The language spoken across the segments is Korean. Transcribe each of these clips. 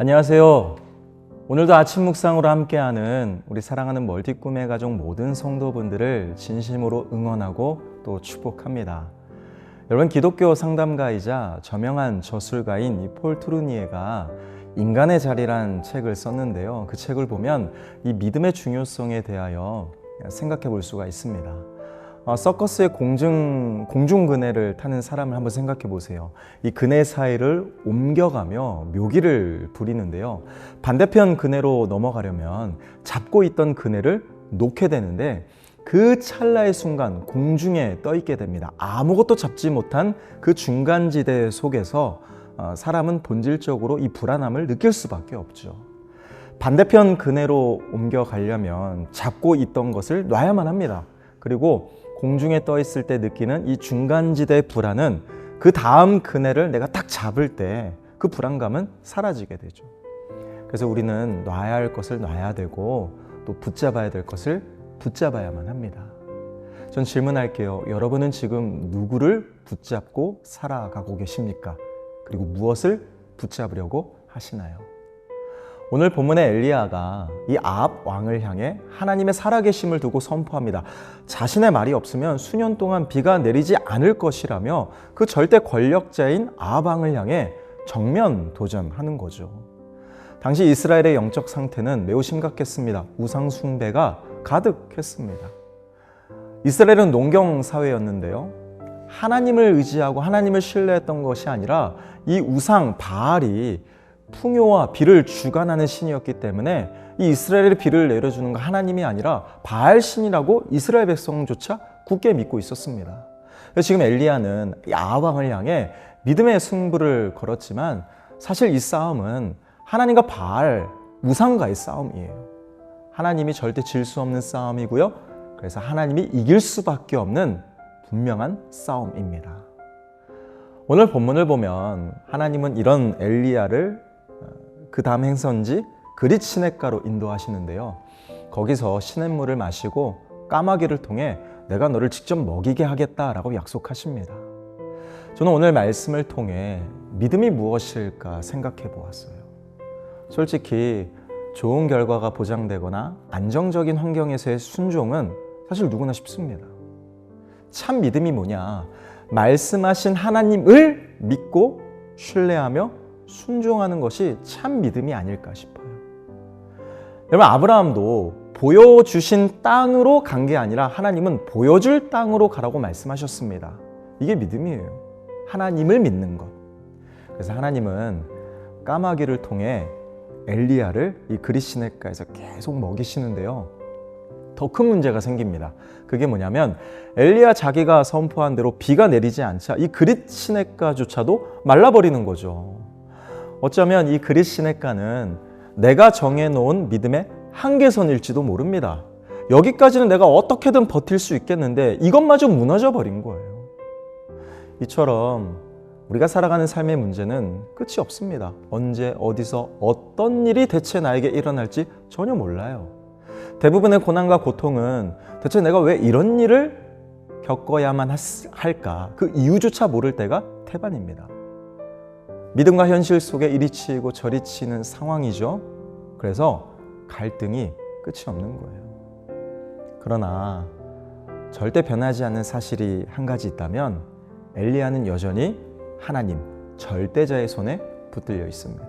안녕하세요. 오늘도 아침 묵상으로 함께하는 우리 사랑하는 멀티 꿈의 가족 모든 성도분들을 진심으로 응원하고 또 축복합니다. 여러분 기독교 상담가이자 저명한 저술가인 이 폴 트루니에가 인간의 자리란 책을 썼는데요. 그 책을 보면 이 믿음의 중요성에 대하여 생각해 볼 수가 있습니다. 어, 서커스의 공중, 공중 그네를 타는 사람을 한번 생각해 보세요. 이 그네 사이를 옮겨가며 묘기를 부리는데요. 반대편 그네로 넘어가려면 잡고 있던 그네를 놓게 되는데 그 찰나의 순간 공중에 떠 있게 됩니다. 아무것도 잡지 못한 그 중간지대 속에서 어, 사람은 본질적으로 이 불안함을 느낄 수밖에 없죠. 반대편 그네로 옮겨가려면 잡고 있던 것을 놔야만 합니다. 그리고 공중에 떠 있을 때 느끼는 이 중간지대의 불안은 그 다음 그네를 내가 딱 잡을 때 그 불안감은 사라지게 되죠. 그래서 우리는 놔야 할 것을 놔야 되고 또 붙잡아야 될 것을 붙잡아야만 합니다. 전 질문할게요. 여러분은 지금 누구를 붙잡고 살아가고 계십니까? 그리고 무엇을 붙잡으려고 하시나요? 오늘 본문의 엘리야가 이 아합 왕을 향해 하나님의 살아계심을 두고 선포합니다. 자신의 말이 없으면 수년 동안 비가 내리지 않을 것이라며 그 절대 권력자인 아합 왕을 향해 정면 도전하는 거죠. 당시 이스라엘의 영적 상태는 매우 심각했습니다. 우상 숭배가 가득했습니다. 이스라엘은 농경 사회였는데요. 하나님을 의지하고 하나님을 신뢰했던 것이 아니라 이 우상 바알이 풍요와 비를 주관하는 신이었기 때문에 이 이스라엘의 비를 내려주는 거 하나님이 아니라 바알 신이라고 이스라엘 백성조차 굳게 믿고 있었습니다. 지금 엘리야는 이 아왕을 향해 믿음의 승부를 걸었지만 사실 이 싸움은 하나님과 바알 우상과의 싸움이에요. 하나님이 절대 질 수 없는 싸움이고요. 그래서 하나님이 이길 수밖에 없는 분명한 싸움입니다. 오늘 본문을 보면 하나님은 이런 엘리야를 그 다음 행선지 그릿 시냇가로 인도하시는데요. 거기서 시냇물을 마시고 까마귀를 통해 내가 너를 직접 먹이게 하겠다라고 약속하십니다. 저는 오늘 말씀을 통해 믿음이 무엇일까 생각해 보았어요. 솔직히 좋은 결과가 보장되거나 안정적인 환경에서의 순종은 사실 누구나 쉽습니다. 참 믿음이 뭐냐? 말씀하신 하나님을 믿고 신뢰하며 순종하는 것이 참 믿음이 아닐까 싶어요. 여러분, 아브라함도 보여주신 땅으로 간 게 아니라 하나님은 보여줄 땅으로 가라고 말씀하셨습니다. 이게 믿음이에요. 하나님을 믿는 것. 그래서 하나님은 까마귀를 통해 엘리야를 이 그리시네가에서 계속 먹이시는데요. 더 큰 문제가 생깁니다. 그게 뭐냐면 엘리야 자기가 선포한 대로 비가 내리지 않자 이 그릿 시냇가조차도 말라버리는 거죠. 어쩌면 이 그릿 시냇가는 내가 정해놓은 믿음의 한계선일지도 모릅니다. 여기까지는 내가 어떻게든 버틸 수 있겠는데 이것마저 무너져 버린 거예요. 이처럼 우리가 살아가는 삶의 문제는 끝이 없습니다. 언제, 어디서, 어떤 일이 대체 나에게 일어날지 전혀 몰라요. 대부분의 고난과 고통은 대체 내가 왜 이런 일을 겪어야만 할까? 그 이유조차 모를 때가 태반입니다. 믿음과 현실 속에 이리 치이고 저리 치는 상황이죠. 그래서 갈등이 끝이 없는 거예요. 그러나 절대 변하지 않는 사실이 한 가지 있다면 엘리야는 여전히 하나님 절대자의 손에 붙들려 있습니다.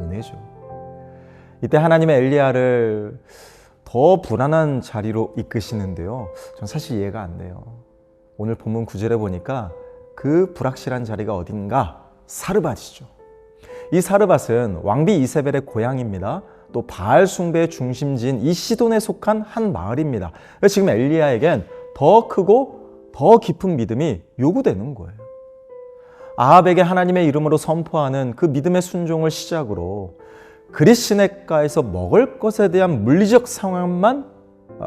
은혜죠. 이때 하나님의 엘리야를 더 불안한 자리로 이끄시는데요. 전 사실 이해가 안 돼요. 오늘 본문 구절에 보니까 그 불확실한 자리가 어딘가 사르밧이죠. 이 사르밧은 왕비 이세벨의 고향입니다. 또 바알 숭배의 중심지인 이 시돈에 속한 한 마을입니다. 지금 엘리야에겐 더 크고 더 깊은 믿음이 요구되는 거예요. 아합에게 하나님의 이름으로 선포하는 그 믿음의 순종을 시작으로 그리시네가에서 먹을 것에 대한 물리적 상황만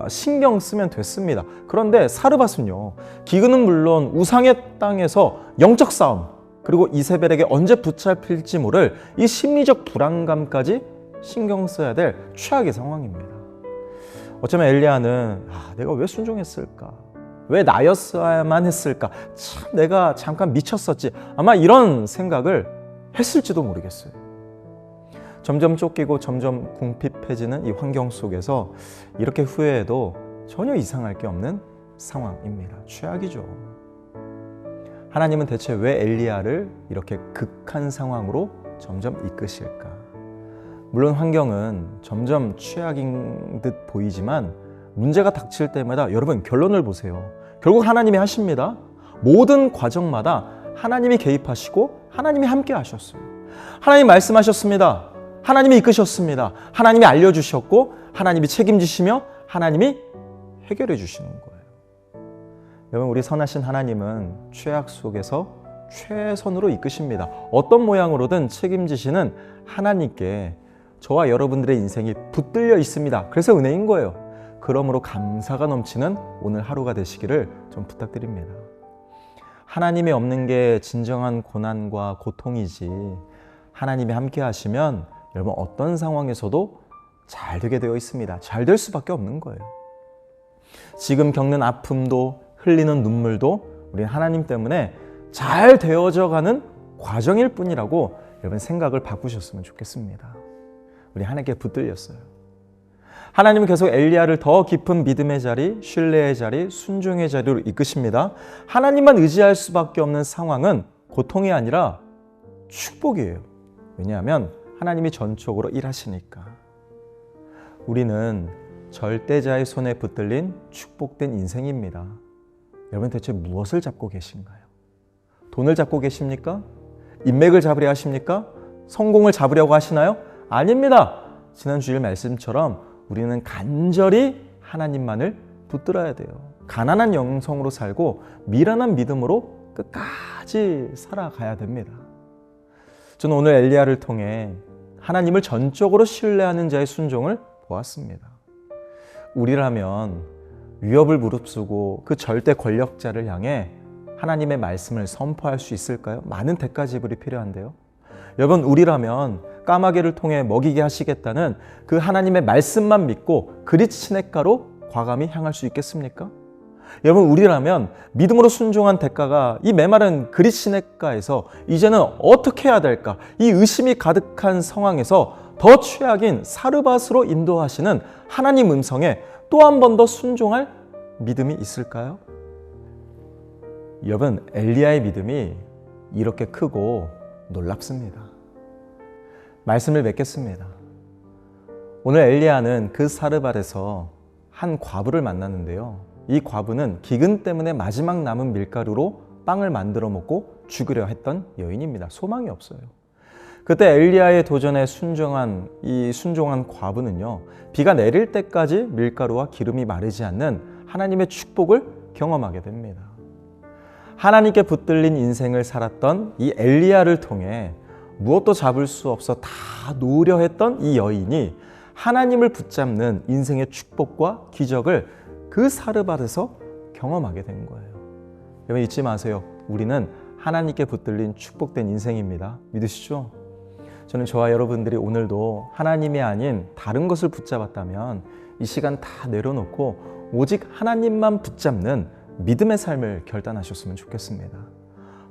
신경 쓰면 됐습니다. 그런데 사르밧은요, 기근은 물론 우상의 땅에서 영적 싸움, 그리고 이세벨에게 언제 붙잡힐지 모를 이 심리적 불안감까지 신경 써야 될 최악의 상황입니다. 어쩌면 엘리야는 아, 내가 왜 순종했을까? 왜 나였어야만 했을까? 참 내가 잠깐 미쳤었지. 아마 이런 생각을 했을지도 모르겠어요. 점점 쫓기고 점점 궁핍해지는 이 환경 속에서 이렇게 후회해도 전혀 이상할 게 없는 상황입니다. 최악이죠. 하나님은 대체 왜 엘리야를 이렇게 극한 상황으로 점점 이끄실까? 물론 환경은 점점 최악인 듯 보이지만 문제가 닥칠 때마다 여러분 결론을 보세요. 결국 하나님이 하십니다. 모든 과정마다 하나님이 개입하시고 하나님이 함께 하셨어요. 하나님 말씀하셨습니다. 하나님이 이끄셨습니다. 하나님이 알려주셨고 하나님이 책임지시며 하나님이 해결해 주시는 거예요. 여러분 우리 선하신 하나님은 최악 속에서 최선으로 이끄십니다. 어떤 모양으로든 책임지시는 하나님께 저와 여러분들의 인생이 붙들려 있습니다. 그래서 은혜인 거예요. 그러므로 감사가 넘치는 오늘 하루가 되시기를 좀 부탁드립니다. 하나님이 없는 게 진정한 고난과 고통이지. 하나님이 함께 하시면 여러분 어떤 상황에서도 잘 되게 되어 있습니다. 잘 될 수밖에 없는 거예요. 지금 겪는 아픔도 흘리는 눈물도 우리 하나님 때문에 잘 되어져 가는 과정일 뿐이라고 여러분 생각을 바꾸셨으면 좋겠습니다. 우리 하나님께 붙들렸어요. 하나님은 계속 엘리야를 더 깊은 믿음의 자리, 신뢰의 자리, 순종의 자리로 이끄십니다. 하나님만 의지할 수밖에 없는 상황은 고통이 아니라 축복이에요. 왜냐하면 하나님이 전적으로 일하시니까. 우리는 절대자의 손에 붙들린 축복된 인생입니다. 여러분 대체 무엇을 잡고 계신가요? 돈을 잡고 계십니까? 인맥을 잡으려 하십니까? 성공을 잡으려고 하시나요? 아닙니다. 지난 주일 말씀처럼 우리는 간절히 하나님만을 붙들어야 돼요. 가난한 영성으로 살고 미련한 믿음으로 끝까지 살아가야 됩니다. 저는 오늘 엘리야를 통해 하나님을 전적으로 신뢰하는 자의 순종을 보았습니다. 우리라면 위협을 무릅쓰고 그 절대 권력자를 향해 하나님의 말씀을 선포할 수 있을까요? 많은 대가 지불이 필요한데요. 여러분, 우리라면 까마귀를 통해 먹이게 하시겠다는 그 하나님의 말씀만 믿고 그릿 시냇가로 과감히 향할 수 있겠습니까? 여러분, 우리라면 믿음으로 순종한 대가가 이 메마른 그릿 시냇가에서 이제는 어떻게 해야 될까? 이 의심이 가득한 상황에서 더 최악인 사르밧으로 인도하시는 하나님 음성에 또 한 번 더 순종할 믿음이 있을까요? 여러분, 엘리야의 믿음이 이렇게 크고 놀랍습니다. 말씀을 맺겠습니다. 오늘 엘리야는 그 사르밧에서 한 과부를 만났는데요. 이 과부는 기근 때문에 마지막 남은 밀가루로 빵을 만들어 먹고 죽으려 했던 여인입니다. 소망이 없어요. 그때 엘리야의 도전에 순종한 이 순종한 과부는요. 비가 내릴 때까지 밀가루와 기름이 마르지 않는 하나님의 축복을 경험하게 됩니다. 하나님께 붙들린 인생을 살았던 이 엘리야를 통해 무엇도 잡을 수 없어 다 놓으려 했던 이 여인이 하나님을 붙잡는 인생의 축복과 기적을 그 사르밧에서 경험하게 된 거예요. 여러분 잊지 마세요. 우리는 하나님께 붙들린 축복된 인생입니다. 믿으시죠? 저는 저와 여러분들이 오늘도 하나님이 아닌 다른 것을 붙잡았다면 이 시간 다 내려놓고 오직 하나님만 붙잡는 믿음의 삶을 결단하셨으면 좋겠습니다.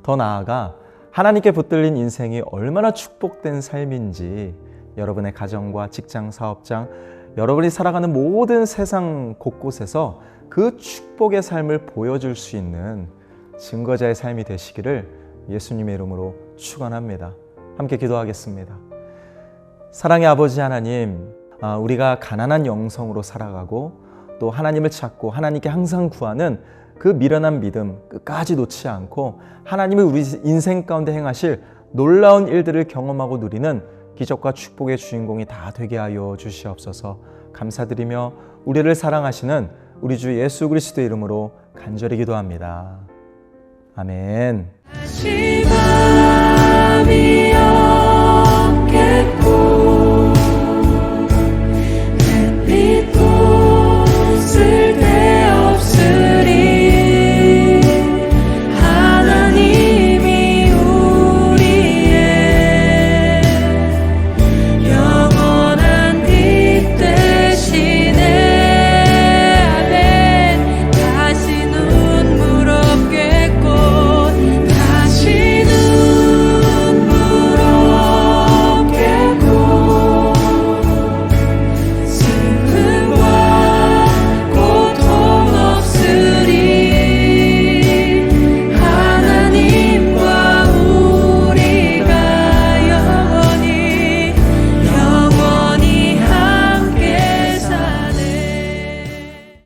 더 나아가 하나님께 붙들린 인생이 얼마나 축복된 삶인지 여러분의 가정과 직장, 사업장, 여러분이 살아가는 모든 세상 곳곳에서 그 축복의 삶을 보여줄 수 있는 증거자의 삶이 되시기를 예수님의 이름으로 축원합니다. 함께 기도하겠습니다. 사랑의 아버지 하나님, 아, 우리가 가난한 영성으로 살아가고 또 하나님을 찾고 하나님께 항상 구하는 그 미련한 믿음 끝까지 놓지 않고 하나님의 우리 인생 가운데 행하실 놀라운 일들을 경험하고 누리는 기적과 축복의 주인공이 다 되게 하여 주시옵소서 감사드리며 우리를 사랑하시는 우리 주 예수 그리스도 이름으로 간절히 기도합니다. 아멘. Savior, que